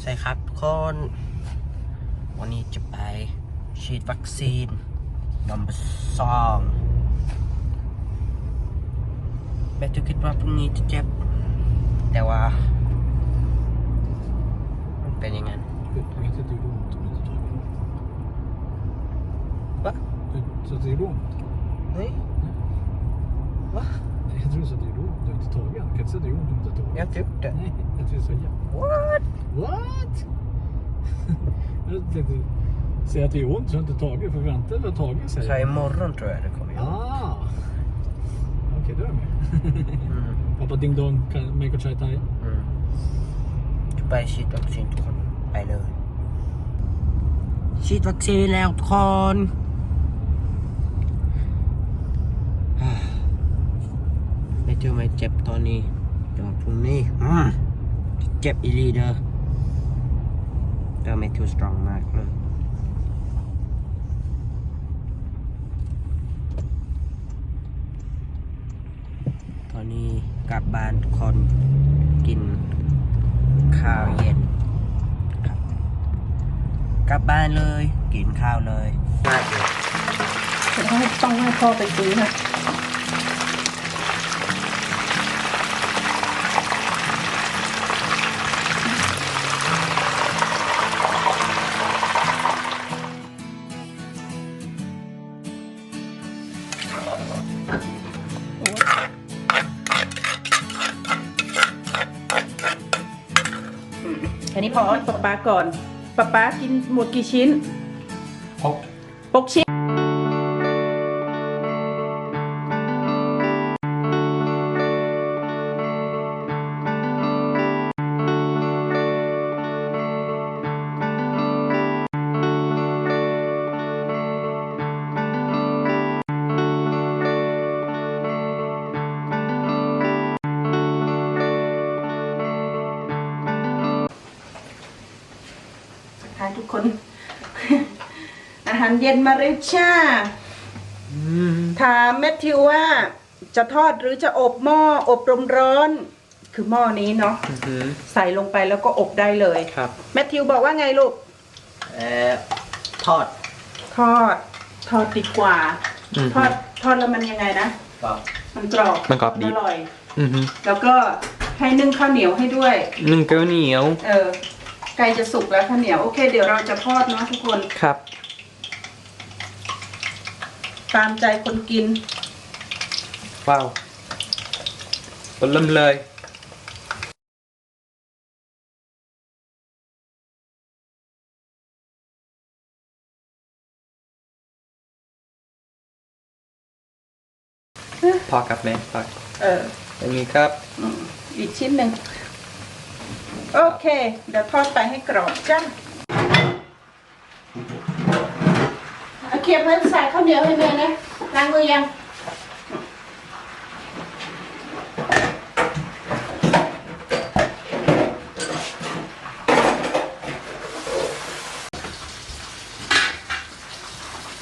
ใช่ครับทุกคน วันนี้จะไปฉีดวัคซีนนัมเบอร์สองแม่ทุกคิดว่าพรุ่งนี้จะเจ็บ แต่ว่า มันเป็นอย่างนั้น Jag vet att det gjorde ont om inte tagit emot. Va? Så att det gjorde ont? เฮ้ยวะ Nej, jag tror så att det gjorde ont. Du har inte tagit den. Jag kan inte säga att det gjorde ont om du inte har tagit ยังจุดเด้อ Nej, jag tror så ja. what What? jag tänkte säga att det gör ont så har jag inte tagit. För vänta för att tagit säger så imorgon tror jag det kommer göra Ah! Okej, då är jag med. mm. Pappa Ding Dong, kan- make a chai thai. อืมจะไปฉีดวัคซีนทุกคนไปเลยฉีดวัคซีนแล้วทุกคนไม่เจอไม่เจ็บตอนนี้แต่ว่าพรุ่งนี้อืมเจ็บอีหลีเด้อ แต่ไม่ทูสตรองมากเลยตอนนี้กลับบ้านทุกคนกินข้าวเย็นครับกลับบ้านเลย กินข้าวเลยมากเลยต้องให้พ่อไปซื้อนะ ก่อนป๊าป๊ากินหมดกี่ชิ้น Och หกชิ้น ค่ะทุกคน อาหารเย็นมาเร็วจ้าถามแมทธิวว่าจะทอดหรือจะอบหม้ออบลมร้อน คือหม้อนี้เนาะใส่ลงไปแล้วก็อบได้เลยครับ แมทธิวบอกว่าไงลูกเอ่อทอด ทอด ทอดดีกว่าอือฮึทอดทอดแล้วมันยังไงนะครับมันกรอบมันกรอบดีอร่อยอือฮึแล้วก็ให้นึ่งข้าวเหนียวให้ด้วย นึ่งเกลียวเหนียว เออ ไก่จะสุกแล้วข้าวเหนียวโอเค เดี๋ยวเราจะทอดเนาะทุกคนครับ ตามใจคนกินว้าวปลมเลย พอกับแม่พักเอออย่างนี้ครับ อืมอีกชิ้นหนึ่ง โอเค เดี๋ยวทอดไปให้กรอบจ้าเอาเคียบไว้ใส่ข้าวเหนียวให้แม่นะล้างมือยัง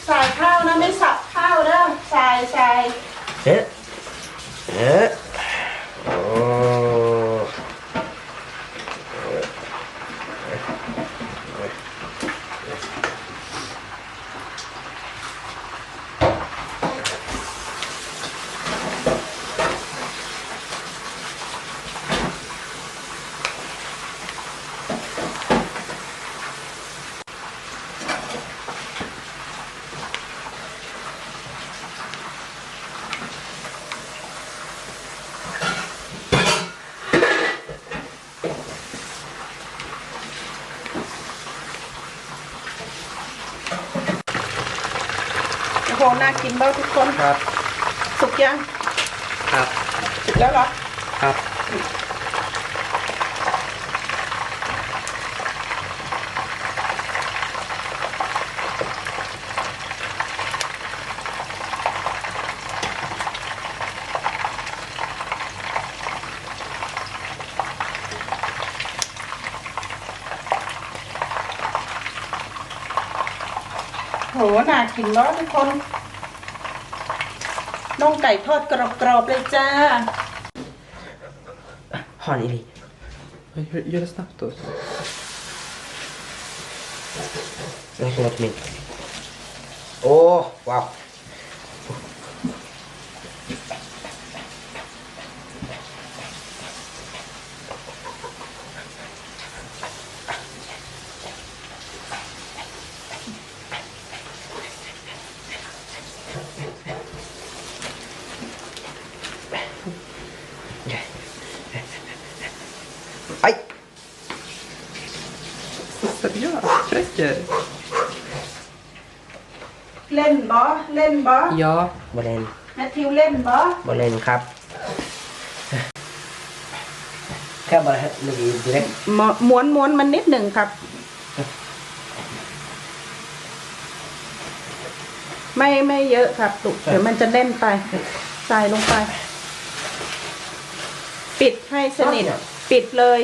ใส่ข้าวนะไม่สับข้าวเด้อใส่ใส่เอ๊ะเโอ้โหน่ากินบ้างทุกคน ครับ สุกยัง ครับ สุกแล้วเหรอ ครับ น่ากินมากทุกคนน่องไก่ทอดกรอบๆเลยจ้าหอนอีลี Gör det snabbt då. Det här kommer till min. Åh, wow. Trycker? เล่นบอเล่นบอ Ja. Vad är en แมทธิวเล่นบอ Vad är en kapp? Kan jag bara lägga i direkt? มม้วนม้วนมันนิดหนึ่งครับ ไม่ไม่เยอะครับตุกเดี๋ยวมันจะเล่นไปใส่ลงไป ปิดให้สนิท ปิดเลย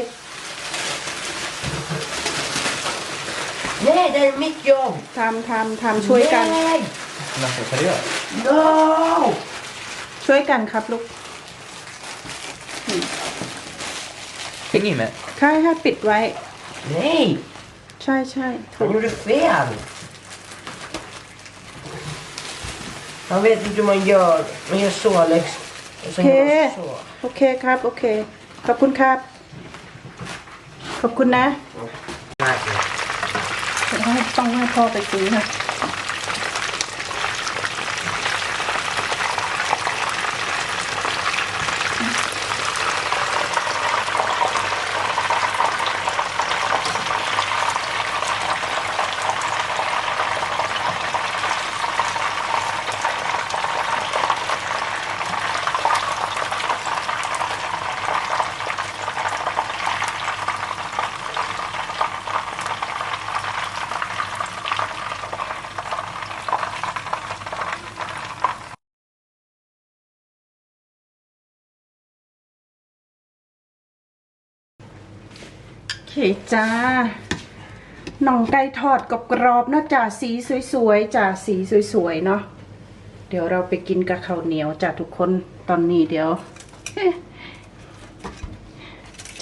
Nej, det är mitt jobb! ทำทำทำช่วยกัน Nej! Alltså seriöst? No! ช่วยกันครับลูก Häng i med. ค่ให้ปิดไว้ Nej! ใช่ใช่ถู Han ก gjorde fel! Han vet inte hur man gör. Man gör så Alex. Och så gör man så. โอเคครับ โอเค ขอบคุณครับ ขอบคุณนะ Nej. เดี๋ยวให้ต้องให้พ่อไปซื้อนะ โอเคจ้าหน่องไก่ทอดกรอบๆเนาะจ้าสีสวยๆจ้าสีสวยๆเนาะเดี๋ยวเราไปกินกับข้าวเหนียวจ้าทุกคนตอนนี้เดี๋ยว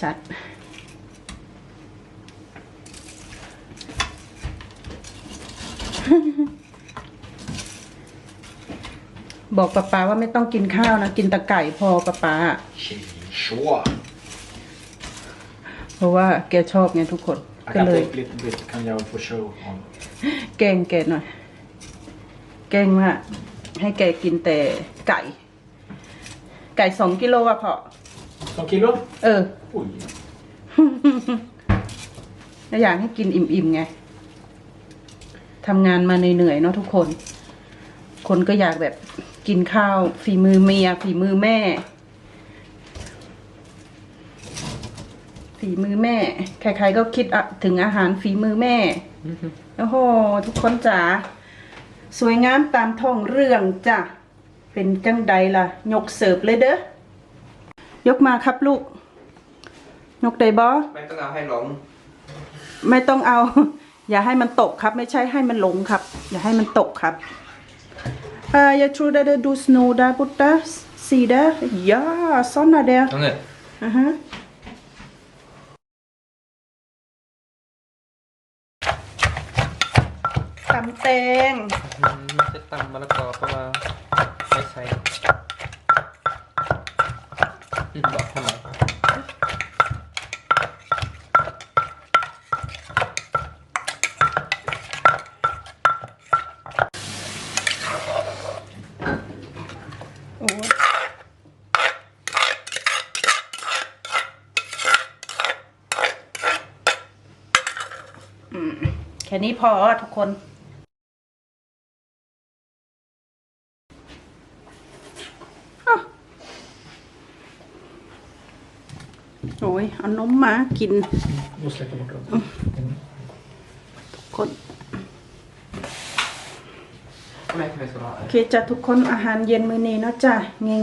จัดบอกป๊าป๊าว่าไม่ต้องกินข้าวนะ กินตะไก่พอป๊าป๊า Så. เพ ราะว่าแกชอบไงทุกคน Jag ก็ kan เล ta ย upp lite bit, kan jag få show om. แกล้งแกหน่อยแกล้งว่าให้แกกินแต่ไก่ ไก่สองกิโลอะพอ Som kilo? เออ Oj. แล้วอยากให้กินอิ่มๆไง ทำงานมาเหนื่อยๆเนาะทุกคน คนก็อยากแบบกินข้าวฝีมือเมียฝีมือแม่ ฝีมือแม่ ใครๆก็คิดอะถึงอาหารฝีมือแม่ โอ้โห ทุกคนจ๋า สวยงามตามท้องเรื่องจ้ะ เป็นจังใดล่ะ ยกเสิร์ฟเลยเด้อ ยกมาครับลูก ยกได้บอ Men kan jag ha lång? ไม่ต้องเอา อย่าให้มันตกครับ ไม่ใช่ให้มันหลงครับ อย่าให้มันตกครับอ่า jag tror det är du snor där borta ser det ja såna där Sån där. Aha. tầm tiền ไม่ ใช่ตำมะละกอเพราะว่าไม่ใช่บอกทำไมโอ้ยอืมแค่นี้พอทุกคน อ้าว โอ้ยเอานมมากิน Då släpper jag bort dem. Mm. คนไม่ไม่สบายโอเคจ้ะทุกคนอาหารเย็นมื้อนี้เนาะจ้ะ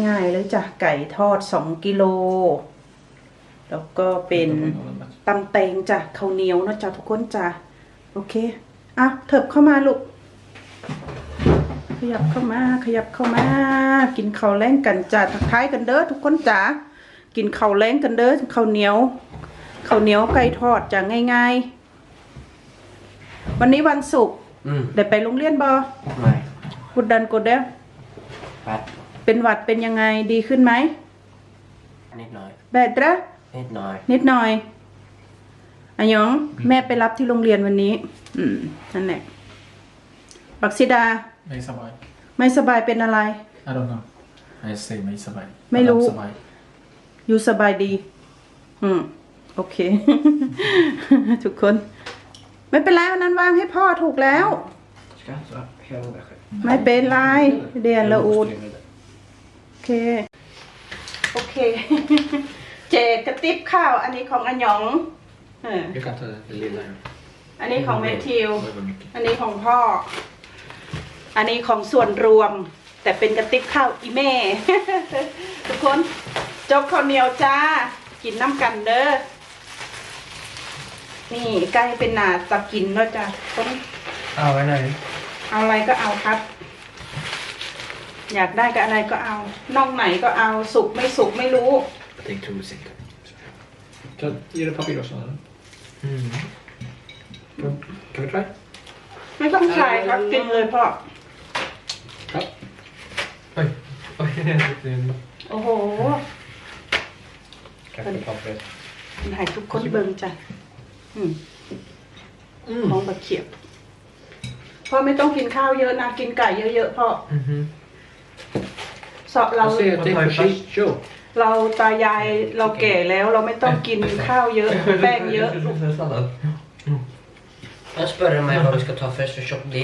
ง่าย ๆ เลยจ้ะไก่ทอด2กิโล แล้วก็เป็นตำแตงจ้ะข้าวเหนียวเนาะจ้ะทุกคนจ้ะโอเคอะเถิบเข้ามาลูกขยับเข้ามา ขยับเข้ามา กินข้าวแรงกันจ้ะทักทายกันเด้อทุกคนจ้ะ กินข้าวแรงกันเด้อข้าวเหนียวข้าวเหนียวไก่ทอดจ้ะง่ายๆ วันนี้วันศุกร์อืมได้ไปโรงเรียนบอไม่กุดดันกดเด้อปัดเป็นหวัดเป็นยังไงดีขึ้นไหมนิดหน่อยแบดระนิดหน่อยนิดหน่อยอันยองแม่ไปรับที่โรงเรียนวันนี้ อืมนั่นแหละบักซิดา ไม่สบาย ไม่สบายเป็นอะไร I don't know I say ไม่สบายไม่รู้ สบาย อยู่สบายดี อืม โอเค ทุกคน ไม่เป็นไรวันนั้นวางให้พ่อถูกแล้ว Ska så hela det ไม่เป็นไรเดียนละอูด โอเค โอเค เจกระติบข้าว อันนี้ของอันยองเออ Jag kan ta det lilla อันนี้ของแมทธิว Det var mycket อันนี้ของพ่อ อันนี้ของส่วนรวม แต่เป็นกระติบข้าวอีแม่ ทุกคน จกข้าวเหนียวจ้า กินน้ำกันเด้อ นี่ใกล้เป็นหนาจะกินแล้วจ้ะต้องเอาไว้ไหนเอาอะไรก็เอาครับ อยากได้ก็อะไรก็เอาน่องไหนก็เอาสุกไม่สุกไม่รู้ Jag tänkte osäker Kan ge dig papyrus eller? อืม Kan, kan vi try? ไม่ต้องใส่ครับกินเลยพ่อ Ja. Oj. Oj, det är โอ้โห kaffepappret ให้ทุกคนเบิ่งจ้ะอืมมองตะเขียบพ่อไม่ต้องกินข้าวเยอะนะกินไก่เยอะๆพ่อเสาะเรา Jag ser att det är för sig. Show. เราตายายเราแก่แล้วเราไม่ต้องกินข้าวเยอะ แป้งเยอะ Han spurte meg hva vi skal ta først og shoppe de.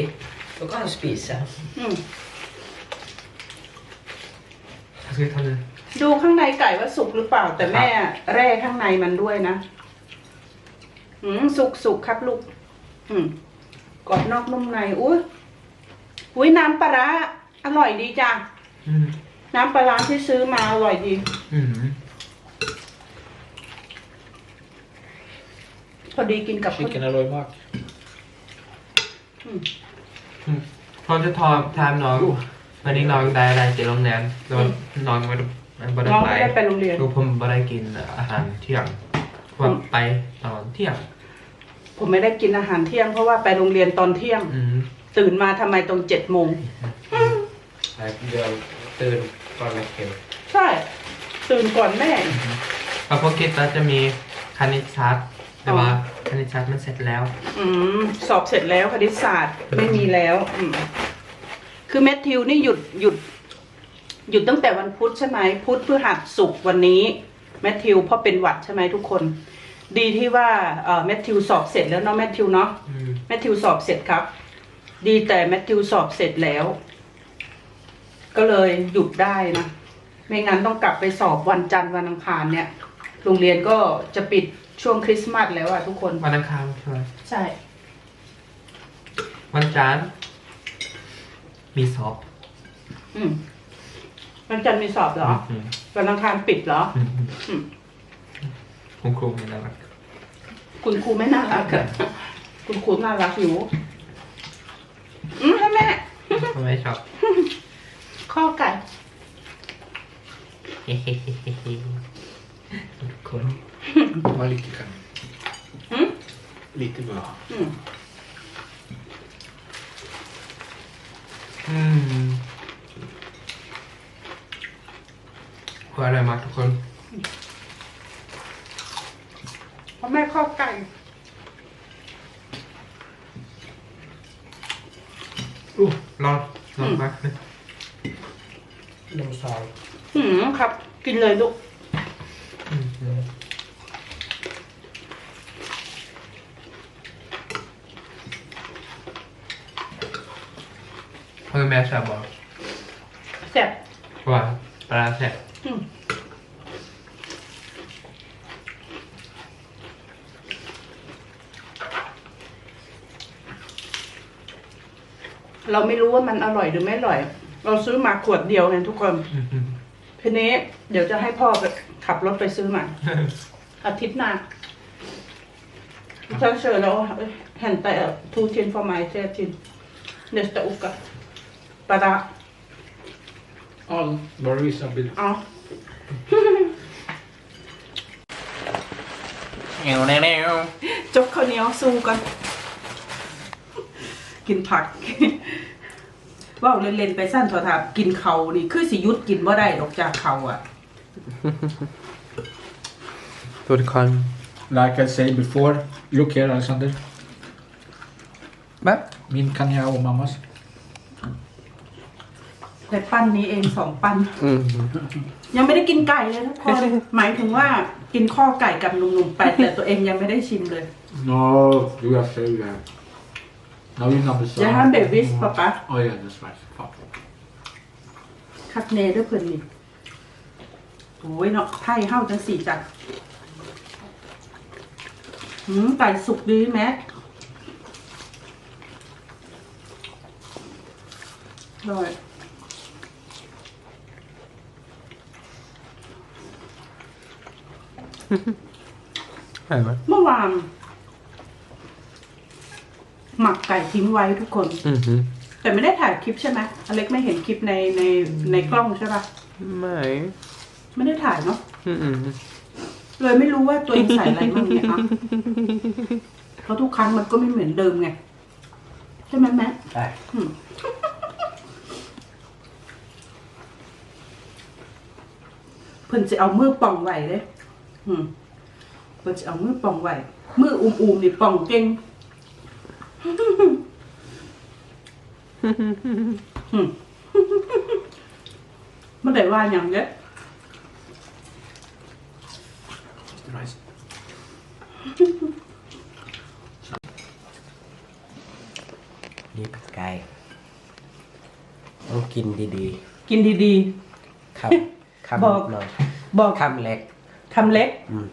Da kan han spise. อืม Jag ska ta nu. ดูข้างในไก่ว่าสุกหรือเปล่า แต่แม่แร่ข้างในมันด้วยนะอืมสุกสุกครับลูก อืมกรอบนอกนุ่มในอุ้ยอุ้ยน้ำปลาร้าอร่อยดีจ้ะ Mm. น้ำปลาร้าที่ซื้อมาอร่อยดี Mm. พอดีกินกับข้าว Chicken är röd mak. พร้อมจะทอมถามน้องวันนี้น้องได้อะไรจากโรงแรมแล้วน้องไม่ได้ไม่ได้น้องไปไม่ได้ไปโรงเรียนลูกผมไม่ได้กินอาหารเที่ยงเพราะว่าไปตอนเที่ยง ผมไม่ได้กินอาหารเที่ยงเพราะว่าไปโรงเรียนตอนเที่ยง อืมตื่นมาทำไมตรงเจ็ดโมง Jeg dør, dør fra vekken. ใช่ ตื่นก่อนแม่เพราะพวกคิดว่าจะมีคณิตศาสตร์แต่ว่าคณิตศาสตร์มันเสร็จแล้ว อืม สอบเสร็จแล้วคณิตศาสตร์ไม่มีแล้ว อืม คือแมทธิวนี่หยุดหยุด หยุดตั้งแต่วันพุธใช่ไหมพุธพฤหัสศุกร์วันนี้แมทธิวเพราะเป็นหวัดใช่ไหมทุกคน ดีที่ว่าเอ่อแมทธิวสอบเสร็จแล้วเนาะแมทธิวเนาะอืมแมทธิวสอบเสร็จครับ ดีแต่แมทธิวสอบเสร็จแล้ว ก็เลยหยุดได้นะไม่งั้นต้องกลับไปสอบวันจันทร์วันอังคารเนี่ย โรงเรียนก็จะปิดช่วงคริสต์มาสแล้วอะทุกคนวันอังคารใช่ไหมใช่ วันจันทร์มีสอบอืม วันจันทร์มีสอบเหรออืมวันอังคารปิดเหรอ อืมอืมคุณครูไม่น่ารักคุณครูไม่น่ารักอะคุณครูน่ารักอยู่อืมให้แม่ ทำไมชอบ ข้อไก่เฮ้เฮ้เฮ้เฮ้เฮ้ทุกคน Var lite kan. อืม Lite bara. อืมอื อร่อยมากทุกคนเพราะแม่ข้อไก่อู้ร้อนร้อนมากเลย De sa อืมครับ กินเลยลูก อืมอืมเพื่อนแม่ชอบบอก แซ่บ ว่าปลาแซ่บ อืม เราไม่รู้ว่ามันอร่อยหรือไม่อร่อย เราซื้อมาขวดเดียวไงทุกคนอืมอืมทีนี้เดี๋ยวจะให้พ่อไปขับรถไปซื้อมาอาทิตย์หน้าฉันเชิญแล้วเห็นแต่ทูทินฟอร์มายเททินเนสตอุกะปะดา All bara visa bild. เอาแนวแนวแนวจกข้าวเหนียวสู้กัน กินผัก ว่าเล่นๆไปสั้นโทรทัศน์กินเขานี่ คือสิหยุดกินว่าได้ดอกจากเขาอะทุกคน Like I said before, look here Alexander. แบบ Min kan jag och mammas. แต่ปั้นนี้เองสองปั้นอืมยังไม่ได้กินไก่เลยทุกคน หมายถึงว่ากินข้อไก่กับหนุ่มๆไปแต่ตัวเองยังไม่ได้ชิมเลย No, du är fel där. Now you number จะห้ามเบบิสปะปะ Oh yeah, that's right. Fuck. คักเนด้วยเพิ่นนี่โอ้ยเนาะไทยเฮ้าจังสี่จ้ะหืมไก่สุกดีแม็กอร่อย ใช่ไหม เมื่อวาน หมักไก่ทิ้งไว้ทุกคน อืมฮึแต่ไม่ได้ถ่ายคลิปใช่ไหมอเล็กไม่เห็นคลิปในในในกล้องใช่ปะไม่ไม่ได้ถ่ายเนาะอืมอืมเลยไม่รู้ว่าตัวเองใส่อะไรบ้างเนี่ยอะเพราะทุกครั้งมันก็ไม่เหมือนเดิมไงใช่ไหมแม่ได้อืมเพิ่นจะเอามือป่องไหวเลยอืมเพิ่นจะเอามือป่องไหวมืออุ้มๆนี่ป่องเก่ง อืมมันได้ว่าอย่างเนี้ย Rice. นี่เป็นไก่ต้องกินดีกินดี ๆคำ คำบอก หน่อยๆ บอกคำเล็กคำเล็กอืม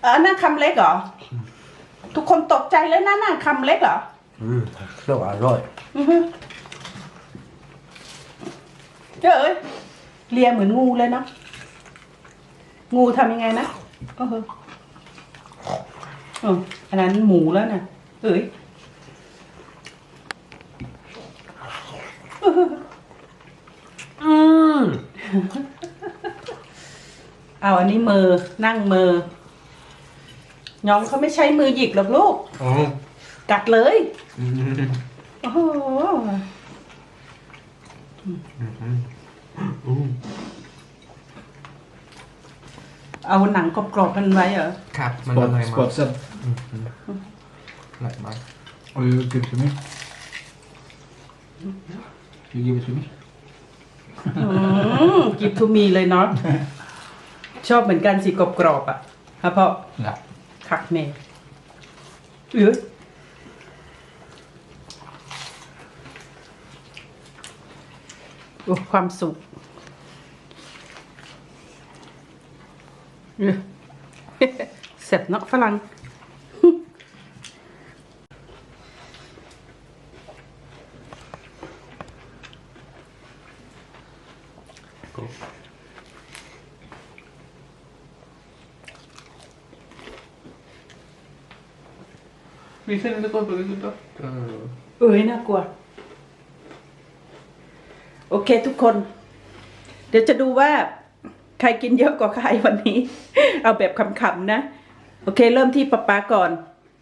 เออนั่นคำเล็กเหรอ ทุกคนตกใจเลยนะนั่นคำเล็กเหรอ อืมเรียกว่าอร่อยอือฮึเจ้าเอ้ยเลียเหมือนงูเลยเนาะงูทำยังไงนะเออเอออันนั้นหมูแล้วนะเอ้ยอืมเอาอันนี้มือนั่งมือ น้องเขาไม่ใช้มือหยิกหรอกลูกโอ้กัดเลยอืมโอ้โหอืมเอาหนังกรอบๆกันไว้เหรอครับมันอ Spot, ร่อยมาก spot sen. อร่อยมาก Oh, you give it to me? You give it to me? กิบทูมีเลยเนาะชอบเหมือนกันสิกรอบๆอะฮะพ่อ Yeah. ผักเน่เอ้ยโอ้ความสุขเสร็จเนาะฝรั่ง มีเส้นเล็กๆตัวนี้ด้วยเออเอ้ยน่ากลัว โอเคทุกคน เดี๋ยวจะดูว่า ใครกินเยอะกว่าใครวันนี้ เอาแบบขำๆนะ โอเค เริ่มที่ป๊าป๊าก่อน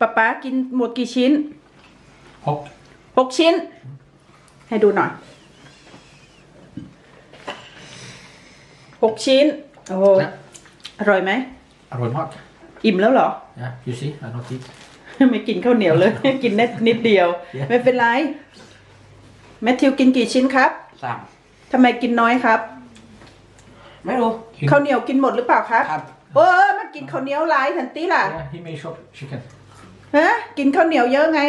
ป๊าป๊ากินหมดกี่ชิ้น Hopp. หกชิ้น ให้ดูหน่อยหกชิ้น โอ้โห Ja. อร่อยไหม Aromat. อิ่มแล้วเหรอ Yeah, you see, I not eat. ไม่กินข้าวเหนียวเลย กินนิดนิดเดียว ไม่เป็นไร แมทธิวกินกี่ชิ้นครับสามทำไมกินน้อยครับไม่รู้ ข้าวเหนียวกินหมดหรือเปล่าครับ ครับเออมันกินข้าวเหนียวหลายทันทีล่ะ Yeah, he made shop chicken. ฮะกินข้าวเหนียวเยอะไง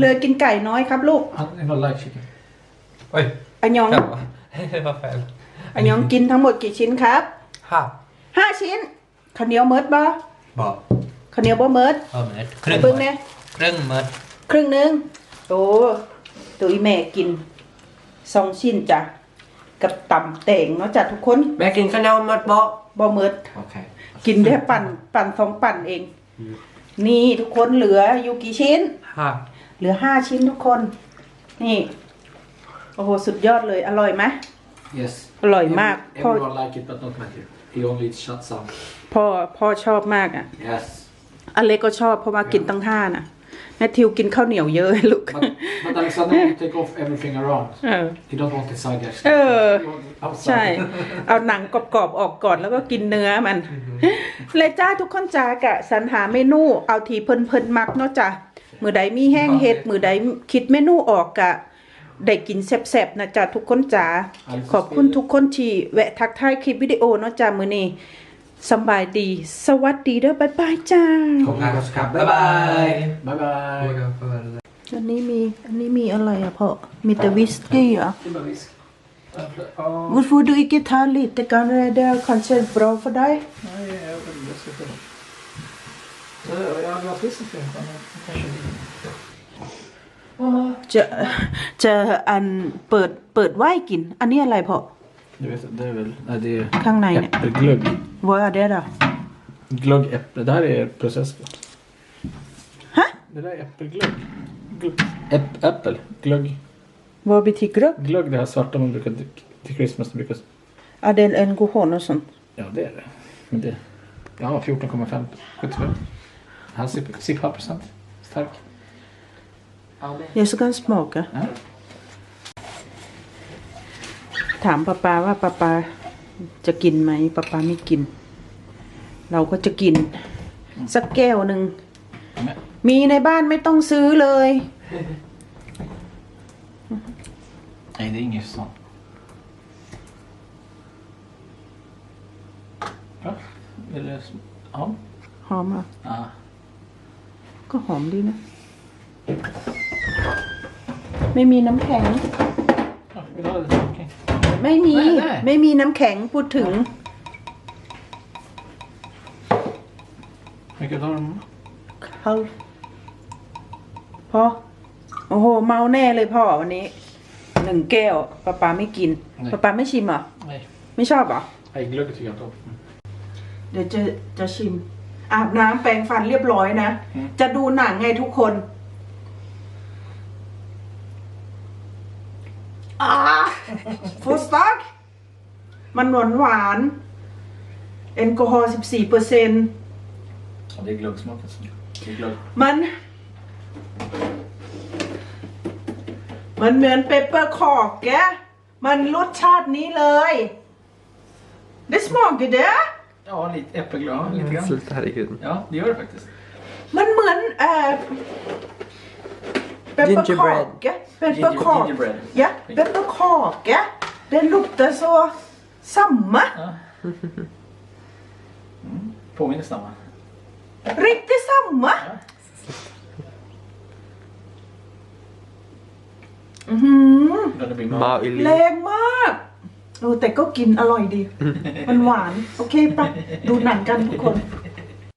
เลยกินไก่น้อยครับลูก Han I don't like chicken. เฮ้ยอันยองครับว่าแฟนอันยองกินทั้งหมดกี่ชิ้นครับห้าห้าชิ้นข้าวเหนียวเมิดบ่บอก ข้าวเหนียวบ่เมิดเออเมิดครึ่งเบิ่งเนี่ยครึ่งเมิดครึ่งหนึงโอ้ตัวอีแม่กินสองชิ้นจ้ะกับตำแต่งเนาะจ้ะทุกคน แม่กินข้าวเหนียวหมดบอกบ่เมิดโอเคกินได้ปั่นปั่นสองปั่นเอง นี่ทุกคนเหลืออยู่กี่ชิ้นห้าเหลือห้าชิ้นทุกคน นี่โอ้โหสุดยอดเลยอร่อยไหม Yes. อร่อยมากพ่อ Everyone like it, but not Matthew. He only eats shut some. พ่อพ่อชอบมากอะ Yes. อเล็กก็ชอบเพราะว่ากินตั้งห้าน่ะแมทธิวกินข้าวเหนียวเยอะลูก But, but Alexander wants to take off everything around. เออ He don't want the side dish. Uh, He wants outside. ใช่เอาหนังกรอบๆออกก่อนแล้วก็กินเนื้อมัน เลยจ้าทุกคนจ้ากะสรรหาเมนูเอาทีเพิ่นเพิ่นๆมักเนาะจ้ะมือใดมีแห้งเฮ็ดมือใดคิดเมนูออกกะได้กินแซ่บๆนะจ้ะทุกคนจ้าขอบคุณทุกคนที่แวะทักทายคลิปวิดีโอเนาะจ้ะมื้อนี้ สำบายดี สวัสดีเด้อบ๊ายบายจ้าขอบคุณครับบ๊ายบาย Bye bye. อันนี้มีอันนี้มีอะไรอะพ่อมีแต่วิสกี้เหรอ Timma visk. Ja, Hvorfor du ikke tar lite grann? Det er kanskje bra for deg? nej, jag vet inte. Jag ska kolla. Eh, Jag hade haft visst det. men Kanske จะจะอันเปิดเปิดไว้กิน อันนี้อะไรพ่อ Du vet, det är väl... Nej, det är ข้างในเนี่ย äppelglögg. ว่าอะไรอะ Glögg äpple. Det här är processgott. Hä? Det där är äppelglögg. Glögg. Äpp, äppel. Glögg. ว่าบิทิกรก Glögg, det här svarta man brukar dricka till Christmas. Det brukar... อะเดนเอ็นกูโฮน och sånt Ja, det är det. Men det... Ja, 14,5. 75. Han sippar procent. Stark. Jag ska smaka Ja. ถามป้าปาว่าป้าปาจะกินไหมป้าปาไม่กิน เราก็จะกิน สักแก้วหนึ่ง Men, มีในบ้านไม่ต้องซื้อเลย nej, det är inget sånt. Ja, eller... Ja. หอมอะ ja. ก็หอมดีนะ ไม่มีน้ำแข็ง ja vill du ha det? Okej. ไม่มีได้ได้ ไม่มีน้ำแข็งพูดถึง Vilka tar de? เขาพ่อโอ้โห เมาแน่เลยพ่อวันนี้หนึ่งแก้วป้าปาไม่กินไม่ป้าปาไม่ชิมเหรอ Nej. ไม่ชอบเหรอ Nej, glögg tycker jag inte om. เดี๋ยวจะจะชิม อาบน้ำแปรงฟันเรียบร้อยนะ อืม จะดูหนังไงทุกคนอ่า ฟูสตักมันหวานหวานๆแอลกอฮอล์สิบสี่เปอร์เซ็นต์ Ja, det är glöggsmak alltså. Det är glögg. มัน มันเหมือนเปปเปอร์คอกแกมันรสชาตินี้เลย Det smakar det Ja, lite äppelglögg. Ja, lite grann. Sluta, herregud. Ja, det gör det faktiskt. มันเหมือนเอ่อ Gingerbread แกเปปเปอร์คอก Gingerbread. Ja, pepparkaka. Det luktar så samma. Ja. Mm. Påminner samma. Riktigt samma. Mm -hmm. Då det blir มา mat. อิลีแรงมากเออแต่ก็กินอร่อยดี มันหวาน โอเคปะดูหนังกันทุกคน Ja.